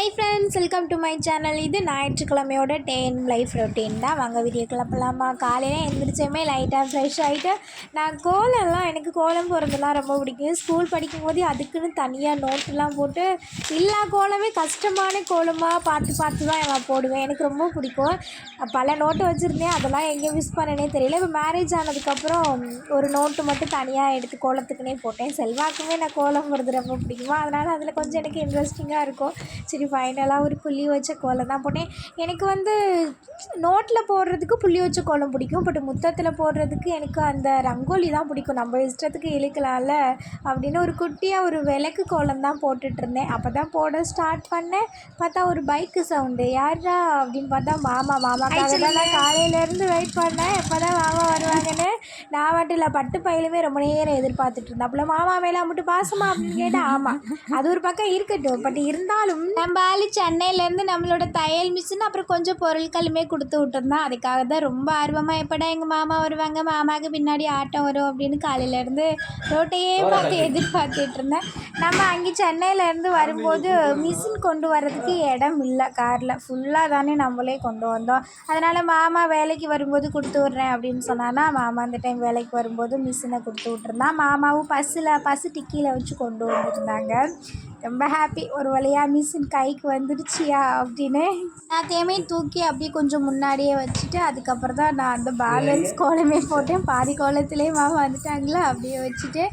Hi friends welcome to my channel இது ஞாயிற்றுக்கிழமையோட tan life routine தான். வாங்க வீடியோ கிளப்பலாமா காலையில் எழுந்திரிச்சோமே லைட்டாக ஃப்ரெஷ் ஆகிட்டு நான் கோலம்லாம் எனக்கு கோலம் போகிறதுலாம் ரொம்ப பிடிக்கும். ஸ்கூல் படிக்கும்போது அதுக்குன்னு தனியாக நோட்டுலாம் போட்டு எல்லா கோலமே கஷ்டமான கோலமாக பார்த்து பார்த்து தான் நான் போடுவேன். எனக்கு ரொம்ப பிடிக்கும். பல நோட்டு வச்சுருந்தேன். அதெல்லாம் எங்கே மிஸ் பண்ணனே தெரியல. இப்போ மேரேஜ் ஆனதுக்கப்புறம் ஒரு நோட்டு மட்டும் தனியாக எடுத்து கோலத்துக்குன்னே போட்டேன். செல்வாக்குமே நான் கோலம் போடுறது ரொம்ப பிடிக்குமா? அதனால் அதில் கொஞ்சம் எனக்கு இன்ட்ரெஸ்டிங்காக இருக்கும். சரி ஃபைனலாக ஒரு புள்ளி வச்ச கோலம் தான் போட்டேன். எனக்கு வந்து நோட்டில் போடுறதுக்கு புள்ளி வச்ச கோலம் பிடிக்கும். பட் முத்தத்தில் போடுறதுக்கு எனக்கு அந்த ரங்கோலி தான் பிடிக்கும். நம்ம இஷ்டத்துக்கு இழுக்கலாம்ல அப்படின்னு ஒரு குட்டியாக ஒரு விளக்கு கோலம் தான் போட்டுட்டு இருந்தேன். அப்போ தான் போட ஸ்டார்ட் பண்ணேன். பார்த்தா ஒரு பைக்கு சவுண்டு யாரா அப்படின்னு பார்த்தா மாமா. மாமாக்காக தான் நான் காலையிலேருந்து வெயிட் பண்ணேன். எப்போ தான் மாமா வருவாங்கன்னு நான் மட்டும் இல்லை பட்டு பையிலுமே ரொம்ப நேரம் எதிர்பார்த்துட்டு இருந்தேன். அப்போ மாமா மேலே மட்டும் பாசமா அப்படின்னு கேட்டால் ஆமாம் அது ஒரு பக்கம் இருக்கட்டும். பட் இருந்தாலும் நம்ம ஆளு சென்னையிலேருந்து நம்மளோட தையல் மிஷின் அப்புறம் கொஞ்சம் பொருட்களுமே கொடுத்து விட்டுருந்தான் அதுக்காக தான் ரொம்ப ஆர்வமாக எப்படா எங்கள் மாமா வருவாங்க மாமாவுக்கு பின்னாடி ஆட்டம் வரும் அப்படின்னு காலையிலேருந்து ரோட்டையே பார்த்து எதிர்பார்த்துட்டு இருந்தேன். நம்ம அங்கே சென்னையிலேருந்து வரும்போது மிஷின் கொண்டு வர்றதுக்கு இடம் இல்லை. காரில் ஃபுல்லாக தானே நம்மளே கொண்டு வந்தோம். அதனால் மாமா வேலைக்கு வரும்போது கொடுத்து விட்றேன் அப்படின்னு சொன்னான்னா மாமா அந்த டைம் வேலைக்கு வரும்போது மிஷினை கொடுத்து விட்ருந்தான் மாமாவும் பஸ்ஸில் பஸ்ஸு டிக்கியில் வச்சு கொண்டு வந்திருந்தாங்க. ரொம்ப ஹாப்பி ஒரு வழியாக மிஷின் கைக்கு வந்துடுச்சியா அப்படின்னு. எல்லாத்தையுமே தூக்கி அப்படியே கொஞ்சம் முன்னாடியே வச்சுட்டு அதுக்கப்புறம் தான் நான் அந்த பேலன்ஸ் கோலமே போட்டேன். பாதி கோலத்துலேயே மாமா வந்துட்டாங்களா? அப்படியே வச்சுட்டு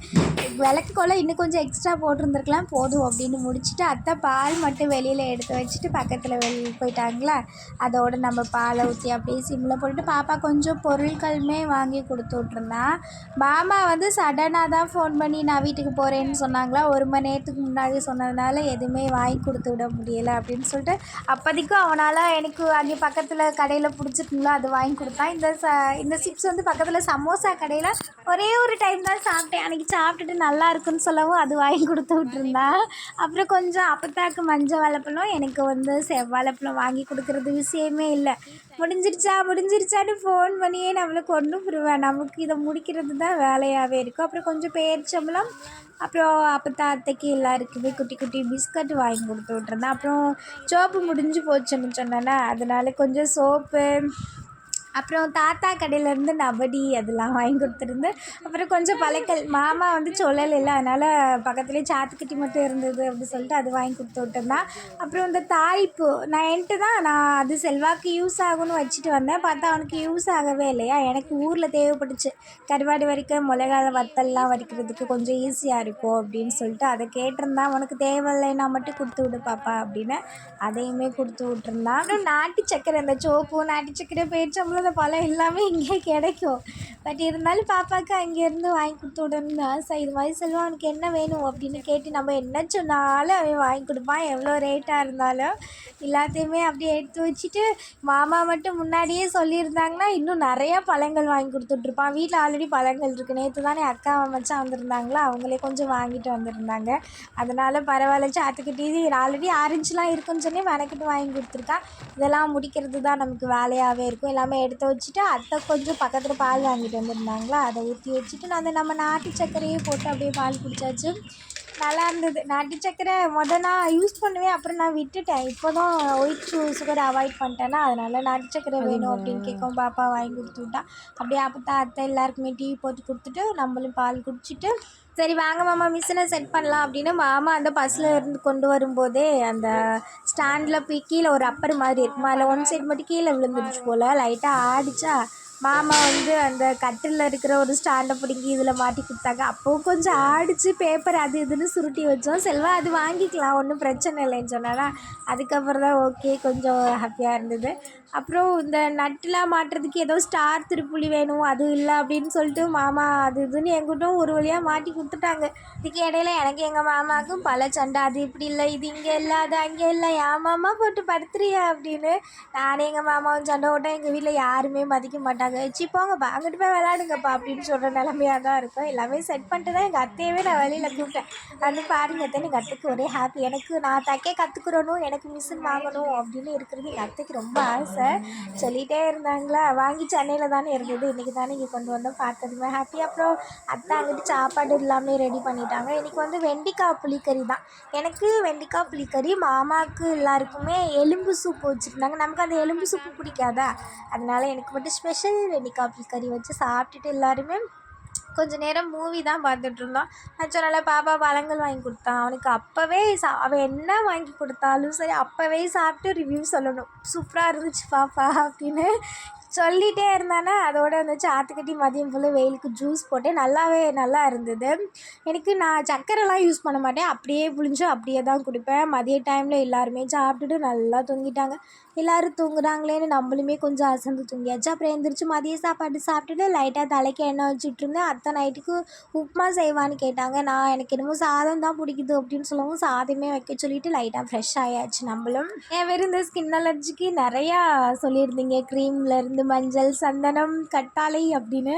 விளக்கு கோலம் இன்னும் கொஞ்சம் எக்ஸ்ட்ரா போட்டிருந்துருக்கலாம். போதும் அப்படின்னு முடிச்சுட்டு அத்தை பால் மட்டும் வெளியில் எடுத்து வச்சுட்டு பக்கத்தில் வெளியே போயிட்டாங்களா? அதோடு நம்ம பாலை ஊற்றி அப்படியே சிம்மில் போட்டுட்டு பாப்பா கொஞ்சம் பொருட்களுமே வாங்கி கொடுத்து விட்ருந்தான் மாமா வந்து சடனாக தான் ஃபோன் பண்ணி நான் வீட்டுக்கு போகிறேன்னு சொன்னாங்களா? ஒரு மணி நேரத்துக்கு முன்னாடி சொன்னதுனால எதுவுமே வாங்கி கொடுத்து விட முடியலை அப்படின்னு சொல்லிட்டு அப்போதைக்கும் அவனால் எனக்கு அங்கே பக்கத்தில் கடையில் பிடிச்சிருக்குங்களோ அது வாங்கி கொடுத்தான். இந்த ச இந்த சிப்ஸ் வந்து பக்கத்தில் சமோசா கடையில் ஒரே ஒரு டைம் தான் சாப்பிட்டேன். அன்றைக்கி சாப்பிட்டுட்டு நல்லா இருக்குன்னு சொல்லவும் அது வாங்கி கொடுத்து விட்டுருந்தான் அப்புறம் கொஞ்சம் அப்பத்தாக்கு மஞ்சள் வாழைப்பழம் எனக்கு வந்து செவ்வாழைப்பழம் வாங்கி கொடுக்குறது விஷயமே இல்லை. முடிஞ்சிருச்சா முடிஞ்சிருச்சான்னு ஃபோன் பண்ணியே நம்மளுக்கு கொண்டு போடுவேன் நமக்கு இதை முடிக்கிறது தான் வேலையாகவே இருக்கும். அப்புறம் கொஞ்சம் பேரிச்சம்பளம் அப்புறம் அப்பத்தா அத்தைக்கு எல்லாருக்குமே குட்டி குட்டி பிஸ்கட் வாங்கி கொடுத்து விட்ருந்தேன் அப்புறம் சோப்பு முடிஞ்சு போச்சுன்னு சொன்னேன்னா அதனால கொஞ்சம் சோப்பு அப்புறம் தாத்தா கடையிலேருந்து நபடி அதெல்லாம் வாங்கி கொடுத்துருந்து அப்புறம் கொஞ்சம் பழக்கல் மாமா வந்து சொல்லலை அதனால் பக்கத்துலேயே சாத்துக்குட்டி மட்டும் இருந்தது அப்படின்னு சொல்லிட்டு அது வாங்கி கொடுத்து விட்டுருந்தான் அப்புறம் இந்த தாய்ப்பு நான் என்கிட்ட தான் நான் அது செல்வாக்கு யூஸ் ஆகும்னு வச்சுட்டு வந்தேன். பார்த்தா அவனுக்கு யூஸ் ஆகவே இல்லையா? எனக்கு ஊரில் தேவைப்பட்டுச்சு. கருவாடு வரைக்கும் மிளகாத வத்தல்லாம் வரைக்கிறதுக்கு கொஞ்சம் ஈஸியாக இருக்கும் அப்படின்னு சொல்லிட்டு அதை கேட்டிருந்தான் உனக்கு தேவையில்லைன்னா மட்டும் கொடுத்து விடு பாப்பா அப்படின்னு அதையுமே கொடுத்து விட்டுருந்தான். அப்புறம் நாட்டு சக்கரை இந்த சோப்பு நாட்டு சக்கரை பேச்சம்பளம் அந்த பழம் எல்லாமே இங்கே கிடைக்கும். பட் இருந்தாலும் பாப்பாவுக்கு அங்கேருந்து வாங்கி கொடுத்து விடணும்னு ஆசை. இது மாதிரி செல்வம் அவனுக்கு என்ன வேணும் அப்படின்னு கேட்டு நம்ம என்ன சொன்னாலும் அவன் வாங்கி கொடுப்பான். எவ்வளோ ரேட்டாக இருந்தாலும். எல்லாத்தையுமே அப்படியே எடுத்து வச்சுட்டு மாமா மட்டும் முன்னாடியே சொல்லியிருந்தாங்கன்னா இன்னும் நிறையா பழங்கள் வாங்கி கொடுத்துட்ருப்பான். வீட்டில் ஆல்ரெடி பழங்கள் இருக்குது நேற்று தானே அக்கா மச்சான் வந்திருந்தாங்களா? அவங்களே கொஞ்சம் வாங்கிட்டு வந்திருந்தாங்க. அதனால் பரவாயில்ல சாத்துக்கிட்டே ஆல்ரெடி ஆரஞ்சுலாம் இருக்குன்னு சொல்லி மெனக்கிட்டு வாங்கி கொடுத்துருக்கான். இதெல்லாம் முடிக்கிறது தான் நமக்கு வேலையாகவே இருக்கும். எல்லாமே எடுத்து வச்சுட்டு அத்தை கொஞ்சம் பக்கத்தில் பால் வாங்கிட்டு வந்திருந்தாங்களா? அதை ஊற்றி வச்சுட்டு நான் அந்த நம்ம நாட்டு சர்க்கரையே போட்டு அப்படியே பால் குடித்தாச்சு நல்லா இருந்தது. நாட்டு சர்க்கரை மொதல் நான் யூஸ் பண்ணுவேன். அப்புறம் நான் விட்டுட்டேன். இப்போ தான் ஒயிட் சுகர் அவாய்ட் பண்ணிட்டேன்னா அதனால் நாட்டு சர்க்கரை வேணும் அப்படின்னு கேட்கும் பாப்பா வாங்கி கொடுத்து விட்டா. அப்படியே அப்போ அத்தை எல்லாருக்குமே டீ போட்டு கொடுத்துட்டு நம்மளும் பால் குடிச்சிட்டு சரி வாங்க மாமா மிஷினை செட் பண்ணலாம். அப்படின்னு மாமா அந்த பஸ்ஸில் இருந்து கொண்டு வரும்போதே அந்த ஸ்டாண்டில் போய் கீழே ஒரு அப்பர் மாதிரி இருக்குமா அதில் ஒன் சைடு மட்டும் கீழே விழுந்துருச்சு போல். லைட்டாக ஆடிச்சா மாமா வந்து அந்த கட்டிலில் இருக்கிற ஒரு ஸ்டாண்டை பிடிங்கி இதில் மாட்டி கொடுத்தாங்க. அப்போ கொஞ்சம் ஆடிச்சு பேப்பர் அது இதுன்னு சுருட்டி வச்சோம். செல்வா அது வாங்கிக்கலாம் ஒன்றும் பிரச்சனை இல்லைன்னு சொன்னால அதுக்கப்புறம் தான் ஓகே கொஞ்சம் ஹாப்பியாக இருந்தது. அப்புறம் இந்த நட்டுலாம் மாட்டுறதுக்கு ஏதோ ஸ்டார் திருப்புளி வேணும் அது இல்லை அப்படின்னு சொல்லிட்டு மாமா அது இதுன்னு எங்கிட்டும் ஒரு வழியாக மாட்டி கொடுத்துட்டாங்க. இதுக்கு இடையில எனக்கு எங்கள் மாமாவுக்கும் பல சண்டை. அது இப்படி இல்லை இது இங்கே இல்லை அது அங்கே இல்லை என் மாமா போட்டு படுத்துறியா அப்படின்னு. நானே எங்கள் மாமாவும் சண்டை போட்டேன். எங்கள் வீட்டில் யாருமே மதிக்க மாட்டாங்க. சொல்லிட்டாங்க சி போங்கப்பா அங்கிட்டு போய் விளாடுங்கப்பா அப்படின்னு சொல்கிற நிலமையாக தான் இருக்கும். எல்லாமே செட் பண்ணிட்டு தான் எங்கள் அத்தையவே நான் வெளியில் கூப்பிட்டேன் வந்து பாருங்க அத்தை எங்கள் அத்தைக்கு ஒரே ஹாப்பி எனக்கு நான் தைக்க கற்றுக்குறணும் எனக்கு மிஷின் வாங்கணும் அப்படின்னு இருக்கிறது எங்கள் அத்தைக்கு ரொம்ப ஆசை. சொல்லிகிட்டே இருந்தாங்களா? வாங்கி சென்னையில் தானே இருந்தது. இன்றைக்கி தானே இங்கே கொண்டு வந்தோம். பார்த்ததுமே ஹாப்பி அப்புறம் அத்தை அங்கிட்டு சாப்பாடு எல்லாமே ரெடி பண்ணிட்டாங்க. இன்றைக்கி வந்து வெண்டிக்காய் புளிக்கறி தான். எனக்கு வெண்டிக்காய் புளிக்கறி மாமாவுக்கு எல்லாருக்குமே எலும்பு சூப்பு வச்சுருந்தாங்க. நமக்கு அந்த எலும்பு சூப்பு பிடிக்காதா? அதனால் எனக்கு மட்டும் ஸ்பெஷல் வெண்டைக்காய் கறி வச்சு சாப்பிட்டுட்டு எல்லாருமே கொஞ்ச நேரம் மூவி தான் பார்த்துட்டு இருந்தோம். நான் பாப்பா பழங்கள் வாங்கி கொடுத்தான் அவனுக்கு அப்போவே சா அவன் என்ன வாங்கி கொடுத்தாலும் சரி அப்போவே சாப்பிட்டு ரிவ்யூ சொல்லணும். சூப்பராக இருந்துச்சு பாப்பா அப்படின்னு சொல்லிகிட்டே இருந்தானே. அதோட வந்துச்சு ஆற்றுக்கட்டி மதியம் ஃபுல்லாக வெயிலுக்கு ஜூஸ் போட்டேன் நல்லாவே நல்லா இருந்தது. எனக்கு நான் சர்க்கரைலாம் யூஸ் பண்ண மாட்டேன். அப்படியே புழிஞ்சு அப்படியே தான் குடிப்பேன். மதிய டைமில் எல்லாருமே சாப்பிட்டுட்டு நல்லா தூங்கிட்டாங்க. எல்லோரும் தூங்குறாங்களேன்னு நம்மளுமே கொஞ்சம் அசந்து தூங்கியாச்சு. அப்புறம் எழுந்திரிச்சு மதிய சாப்பாடு சாப்பிட்டுட்டு லைட்டாக தலைக்கு எண்ணெய் வச்சுட்டு இருந்தேன். அத்தை நைட்டுக்கு உப்புமா செய்வான்னு கேட்டாங்க. நான் எனக்கு என்னமோ சாதம் தான் பிடிக்குது அப்படின்னு சொல்லவும் சாதமே வைக்க சொல்லிவிட்டு லைட்டாக ஃப்ரெஷ் ஆயாச்சு நம்மளும். ஏன் வெறும் இந்த ஸ்கின் அலர்ஜிக்கு நிறையா சொல்லியிருந்தீங்க. க்ரீம்லேருந்து மஞ்சள் சந்தனம் கட்டாளை அப்படின்னு.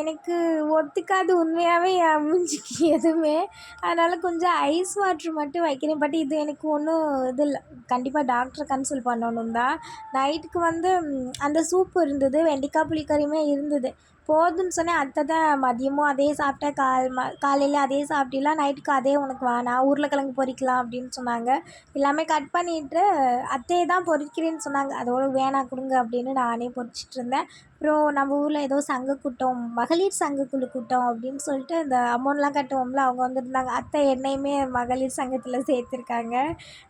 எனக்கு ஒத்துக்காது உண்மையாகவே என் மூஞ்சிக்கு எதுவுமே. அதனால் கொஞ்சம் ஐஸ் வாட்ரு மட்டும் வைக்கிறேன். பட் இது எனக்கு ஒன்றும் இது இல்லை. கண்டிப்பாக டாக்டரை கன்சல்ட் பண்ணணும் தான். நைட்டுக்கு வந்து அந்த சூப் இருந்தது. வெண்டைக்காய் புளிக்கறியுமே இருந்தது. போதும்னு சொன்னேன். அத்தை தான் மதியமும் அதே சாப்பிட்டேன் கால் ம காலையில் அதே சாப்பிட்டீங்களா நைட்டுக்கு அதே உனக்கு வேணாம் உருளைக்கிழங்கு பொறிக்கலாம் அப்படின்னு சொன்னாங்க. எல்லாமே கட் பண்ணிவிட்டு அத்தையை தான் பொரிக்கிறேன்னு சொன்னாங்க. அதோட வேணாம் கொடுங்க அப்படின்னு நானே பொரிச்சிட்டு இருந்தேன். அப்புறம் நம்ம ஊரில் ஏதோ சங்க கூட்டம் மகளிர் சங்கக்குழு கூட்டம் அப்படின்னு சொல்லிட்டு இந்த அமௌண்ட்லாம் கட்டுவோம்ல அவங்க வந்துருந்தாங்க. அத்தை என்னையுமே மகளிர் சங்கத்தில் சேர்த்துருக்காங்க.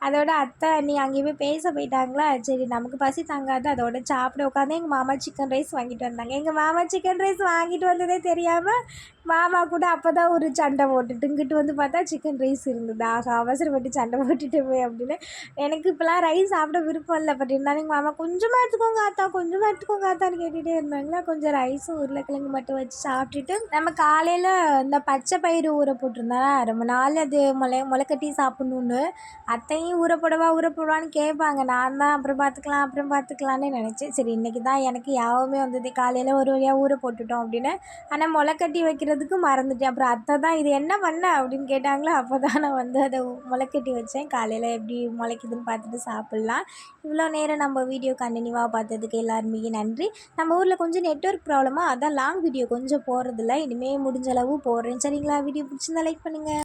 அதோட அத்தை நீ அங்கேயுமே பேச போயிட்டாங்களா? சரி நமக்கு பசி தாங்காது அதோட சாப்பிட உட்காந்து எங்கள் மாமா சிக்கன் ரைஸ் வாங்கிட்டு வந்தாங்க. எங்கள் மாமா சிக்கன் ரைஸ் வாங்கிட்டு வந்ததே தெரியாமல் மாமா கூட அப்போ தான் ஒரு சண்டை போட்டுட்டு இங்கிட்டு வந்து பார்த்தா சிக்கன் ரைஸ் இருந்தது. ஆக அவசரப்பட்டு சண்டை போட்டுட்டோமே அப்படின்னு. எனக்கு இப்போலாம் ரைஸ் சாப்பிட விருப்பம் இல்லை பட் இருந்தாலும் எங்கள் மாமா கொஞ்சமாக எடுத்துக்கோங்க ஆத்தா கொஞ்சமாக எடுத்துக்கோங்க ஆத்தான்னு கேட்டுகிட்டே இருந்தாங்களா கொஞ்சம் ரைஸும் உருளைக்கிழங்கு மட்டும் வச்சு சாப்பிட்டுட்டு நம்ம காலையில் இந்த பச்சை பயிறு ஊற போட்டிருந்தா ரொம்ப நாள் அது முளை முளைக்கட்டி சாப்பிட்ணுன்னு அத்தையும் ஊற போடவா ஊற போடவான்னு கேட்பாங்க. நான் தான் அப்புறம் பார்த்துக்கலாம் அப்புறம் பார்த்துக்கலான்னு நினச்சேன் சரி இன்றைக்கி தான் எனக்கு யாவுமே வந்தது. காலையில் ஒரு வழியாக ஊற போட்டுட்டோம் அப்படின்னு. ஆனால் முளைக்கட்டி வைக்கிறதுக்கு மறந்துட்டேன். அப்புறம் அத்தை தான் இது என்ன பண்ண? அப்படின்னு கேட்டாங்களோ? அப்போ தான் நான் வந்து அதை முளைக்கட்டி வச்சேன். காலையில் எப்படி முளைக்குதுன்னு பார்த்துட்டு சாப்பிட்லாம். இவ்வளோ நேரம் நம்ம வீடியோ கண்டினியூவாக பார்த்ததுக்கு எல்லாருமே நன்றி. நம்ம ஊரில் கொஞ்சம் நெட்ஒர்க் ப்ராப்ளமாக அதான் லாங் வீடியோ கொஞ்சம் போகிறதில்ல இனிமேல் முடிஞ்ச அளவு போடுறேன். சரிங்களா? வீடியோ பிடிச்சிருந்தா லைக் பண்ணுங்கள்